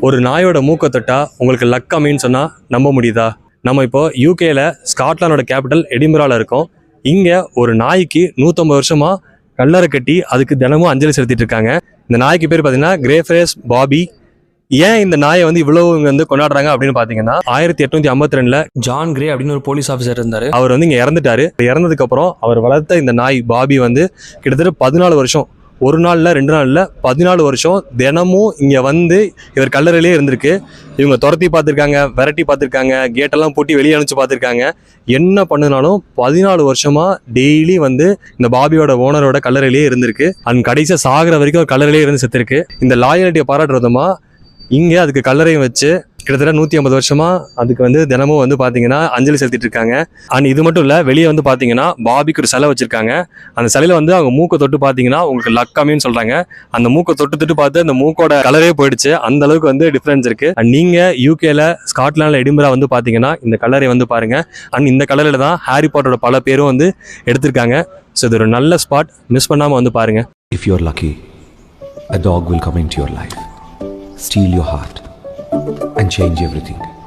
ஒரு நாயோட மூக்க தொட்டா உங்களுக்கு லக் அமைன்னு சொன்னால் நம்ப முடியுதா? நம்ம இப்போ யூகேல ஸ்காட்லாண்டோட கேபிட்டல் எடிம்பரால இருக்கோம். இங்கே ஒரு நாய்க்கு நூற்றம்பது வருஷமாக கல்லறை கட்டி அதுக்கு தினமும் அஞ்சலி செலுத்திட்டு இருக்காங்க. இந்த நாய்க்கு பேர் பார்த்தீங்கன்னா கிரேஃபேஸ் பாபி ஏன் இந்த நாயை வந்து இவ்வளவு இங்க வந்து கொண்டாடுறாங்க அப்படின்னு பாத்தீங்கன்னா ஆயிரத்தி எட்நூத்தி ஐம்பத்தி ரெண்டுல ஜான் கிரே அப்படின்னு ஒரு போலீஸ் ஆஃபீஸர் இருந்தாரு. அவர் வந்து இங்க இறந்துட்டாரு. இறந்ததுக்கு அப்புறம் அவர் வளர்த்த இந்த நாய் பாபி வந்து கிட்டத்தட்ட பதினாலு வருஷம் ஒரு நாளில் ரெண்டு நாளில் பதினாலு வருஷம் தினமும் இங்கே வந்து இவர் கல்லறையிலே இருந்திருக்கு. இவங்க துரத்தி பார்த்துருக்காங்க விரட்டி பார்த்துருக்காங்க கேட்டெல்லாம் பூட்டி வெளியே அனுப்பிச்சு பார்த்துருக்காங்க. என்ன பண்ணுனாலும் பதினாலு வருஷமா டெய்லி வந்து இந்த பாபியோட ஓனரோட கல்லறையிலே இருந்திருக்கு. அண்ட் கடைசியாக சாகிற வரைக்கும் கல்லறையிலே இருந்து செத்துருக்கு. இந்த லாயலிட்டியை பாராட்டுறதுமா இங்கே அதுக்கு கல்லறையும் வச்சு கிட்டத்தட்ட நூற்றி ஐம்பது வருஷமாக அதுக்கு வந்து தினமும் வந்து பார்த்தீங்கன்னா அஞ்சலி செலுத்திட்டு இருக்காங்க. அண்ட் இது மட்டும் இல்லை வெளியே வந்து பார்த்தீங்கன்னா பாபிக்கு ஒரு சிலை வச்சுருக்காங்க. அந்த சிலையில வந்து அவங்க மூக்கை தொட்டு பார்த்தீங்கன்னா உங்களுக்கு லக்காமின்னு சொல்கிறாங்க அந்த மூக்கை தொட்டு தொட்டு பார்த்து அந்த மூக்கோட கலரே போயிடுச்சு. அந்த அளவுக்கு வந்து டிஃப்ரென்ஸ் இருக்குது அண்ட் நீங்கள் யூகேல ஸ்காட்லாண்டில் எடிம்பரா வந்து பார்த்தீங்கன்னா இந்த கலரை வந்து பாருங்கள் அண்ட் இந்த கலரில் தான் ஹாரி பாட்டரோட பல பேரும் வந்து எடுத்திருக்காங்க. ஸோ இது ஒரு நல்ல ஸ்பாட் மிஸ் பண்ணாமல் வந்து பாருங்க. If lucky a dog will come into your life steal your heart and change everything.